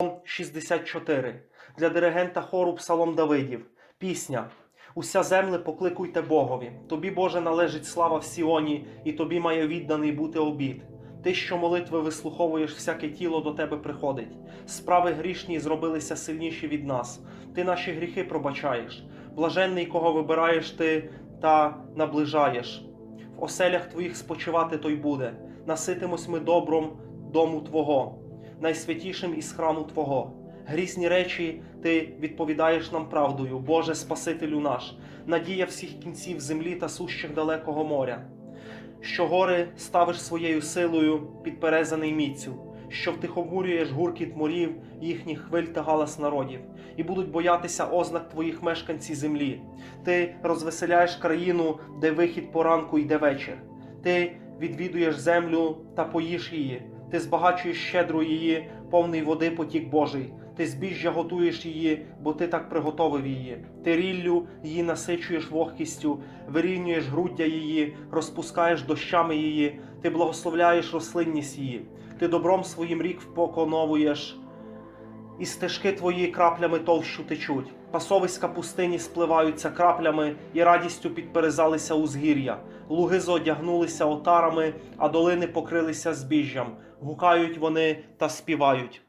Псалом 64. Для диригента хору Псалом Давидів. Пісня. Уся земле покликуйте Богові. Тобі, Боже, належить слава в Сіоні, і тобі має відданий бути обід. Ти, що молитви вислуховуєш, всяке тіло до тебе приходить. Справи грішні зробилися сильніші від нас. Ти наші гріхи пробачаєш. Блаженний, кого вибираєш ти та наближаєш. В оселях твоїх спочивати той буде. Наситимось ми добром дому Твого найсвятішим із храму Твого. Грізні речі Ти відповідаєш нам правдою, Боже Спасителю наш, надія всіх кінців землі та сущих далекого моря. Що гори ставиш своєю силою, підперезаний міцю, що втихомурюєш гуркіт морів, їхніх хвиль та галас народів, і будуть боятися ознак твоїх мешканці землі. Ти розвеселяєш країну, де вихід поранку йде вечір. Ти відвідуєш землю та поїш її. Ти збагачуєш щедро її, повний води потік Божий. Ти збіжжя готуєш її, бо ти так приготовив її. Ти ріллю її насичуєш вогкістю, вирівнюєш груддя її, розпускаєш дощами її, ти благословляєш рослинність її, ти добром своїм рік впоконовуєш, і стежки твої краплями товщу течуть. Пасовиська пустині спливаються краплями і радістю підперезалися узгір'я. Луги зодягнулися отарами, а долини покрилися збіжжям. Гукають вони та співають.